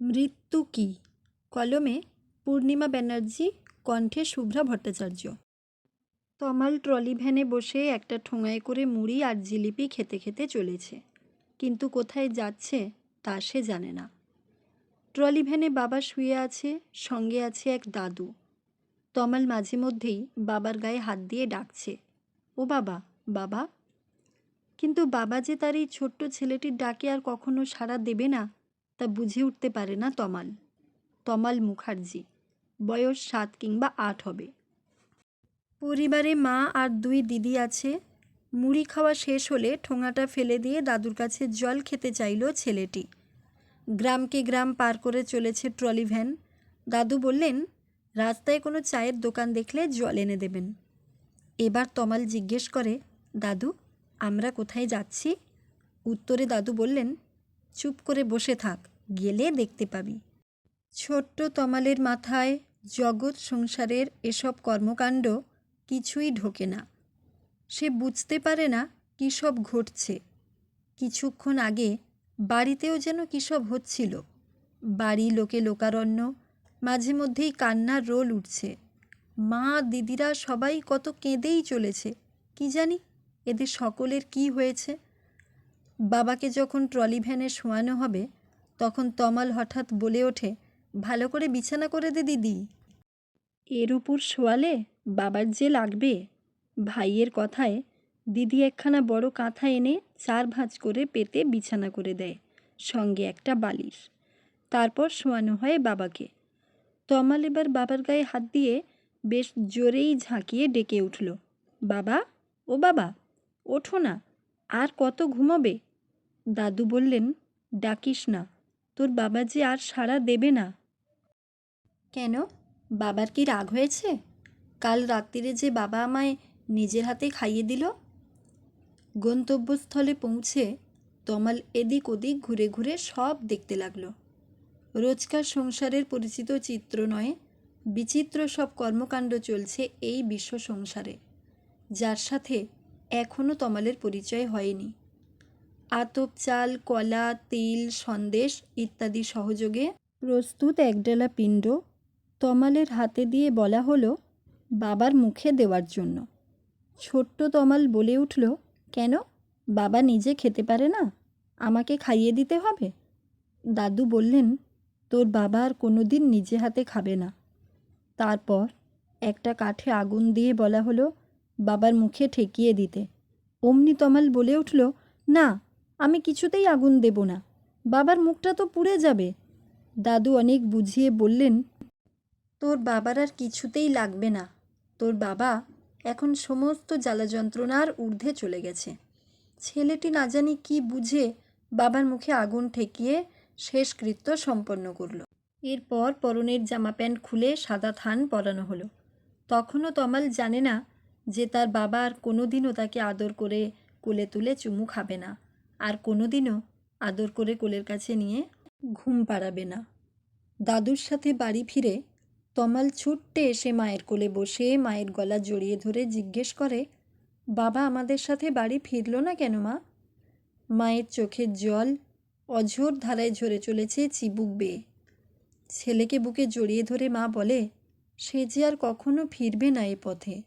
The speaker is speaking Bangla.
মৃত্যু কি? কলমে পূর্ণিমা ব্যানার্জি, কণ্ঠে শুভ্রা ভট্টাচার্য। তমাল ট্রলি ভ্যানে বসে একটা ঠোঙায় করে মুড়ি আর জিলিপি খেতে খেতে চলেছে। কিন্তু কোথায় যাচ্ছে তা সে জানে না। ট্রলি ভ্যানে বাবা শুয়ে আছে, সঙ্গে আছে এক দাদু। তমাল মাঝে মধ্যেই বাবার গায়ে হাত দিয়ে ডাকছে, ও বাবা বাবা? কিন্তু বাবা যে তার এই ছোট্ট ছেলেটির ডাকে আর কখনো সাড়া দেবে না তা বুঝে উঠতে পারে না তমাল। তমাল মুখার্জি। বয়স সাত কিংবা আট হবে। পরিবারে মা আর দুই দিদি আছে। মুড়ি খাওয়া শেষ হলে ঠোঙাটা ফেলে দিয়ে দাদুর কাছে জল খেতে চাইল ছেলেটি। গ্রামকে গ্রাম পার করে চলেছে ট্রলি ভ্যান। দাদু বললেন, রাস্তায় কোনো চায়ের দোকান দেখলে জল এনে দেবেন। এবার তমাল জিজ্ঞেস করে, দাদু, আমরা কোথায় যাচ্ছি? উত্তরে দাদু বললেন, চুপ করে বসে থাক। গেলে দেখতে পাবি। ছোট্ট তমালের মাথায় জগৎ সংসারের এসব কর্মকাণ্ড কিছুই ঢোকে না। সে বুঝতে পারে না কী সব ঘটছে। কিছুক্ষণ আগে বাড়িতেও যেন কী সব হচ্ছিল। বাড়ি লোকে লোকারণ্য, মাঝে মধ্যেই কান্নার রোল উঠছে। মা, দিদিরা সবাই কত কেঁদেই চলেছে, কি জানি এদের সকলের কি হয়েছে। বাবাকে যখন ট্রলি ভ্যানে শোয়ানো হবে তখন তমাল হঠাৎ বলে ওঠে, ভালো করে বিছানা করে দে দিদি। এর উপর শোয়ালে বাবার যে লাগবে? ভাইয়ের কথায় দিদি একখানা বড় কাঁথা এনে চার ভাঁজ করে পেতে বিছানা করে দেয়, সঙ্গে একটা বালিশ। তারপর শোয়ানো হয় বাবাকে। তমাল এবার বাবার গায়ে হাত দিয়ে বেশ জোরেই ঝাঁকিয়ে ডেকে উঠল, বাবা, ও বাবা, ওঠো না, আর কত ঘুমাবে? দাদু বললেন, ডাকিস না। তোর বাবা যে আর সাড়া দেবে না। কেন? বাবার কি রাগ হয়েছে? কাল রাত্রিরে যে বাবা আমায় নিজের হাতে খাইয়ে দিল? গন্তব্যস্থলে পৌঁছে তমাল এদিক ওদিক ঘুরে ঘুরে সব দেখতে লাগল। রোজকার সংসারের পরিচিত চিত্র নয়, বিচিত্র সব কর্মকাণ্ড চলছে এই বিশ্ব সংসারে, যার সাথে এখনও তমালের পরিচয় হয়নি। আতপ চাল, কলা, তিল, সন্দেশ ইত্যাদি সহযোগে প্রস্তুত একডালা পিণ্ড তমালের হাতে দিয়ে বলা হলো বাবার মুখে দেওয়ার জন্য। ছোট্ট তমাল বলে উঠল, কেন? বাবা নিজে খেতে পারে না? আমাকে খাইয়ে দিতে হবে? দাদু বললেন, তোর বাবা আর কোনো দিন নিজে হাতে খাবে না। তারপর একটা কাঠে আগুন দিয়ে বলা হলো, বাবার মুখে ঠেকিয়ে দিতে। অমনি তমাল বলে উঠল, না আমি কিছুতেই আগুন দেব না। বাবার মুখটা তো পুড়ে যাবে। দাদু অনেক বুঝিয়ে বললেন, তোর বাবার আর কিছুতেই লাগবে না। তোর বাবা এখন সমস্ত জ্বালা যন্ত্রণার ঊর্ধ্বে চলে গেছে। ছেলেটি না জানি কি বুঝে বাবার মুখে আগুন ঠেকিয়ে শেষকৃত্য সম্পন্ন করল। এরপর পরনের জামা প্যান্ট খুলে সাদা থান পরানো হলো। তখনও তমাল জানে না যে তার বাবা আর কোনো দিনও তাকে আদর করে কোলে তুলে চুমু খাবে না। আর কোনো দিনও আদর করে কোলের কাছে নিয়ে ঘুম পাড়াবে না। দাদুর সাথে বাড়ি ফিরে তমাল ছুট্টে এসে মায়ের কোলে বসে মায়ের গলা জড়িয়ে ধরে জিজ্ঞেস করে, বাবা, আমাদের সাথে বাড়ি ফিরল না কেন মা? মায়ের চোখের জল অঝোর ধারায় ঝরে চলেছে চিবুক বেয়ে। ছেলেকে বুকে জড়িয়ে ধরে মা বলে, সে যে আর কখনো ফিরবে না এ পথে।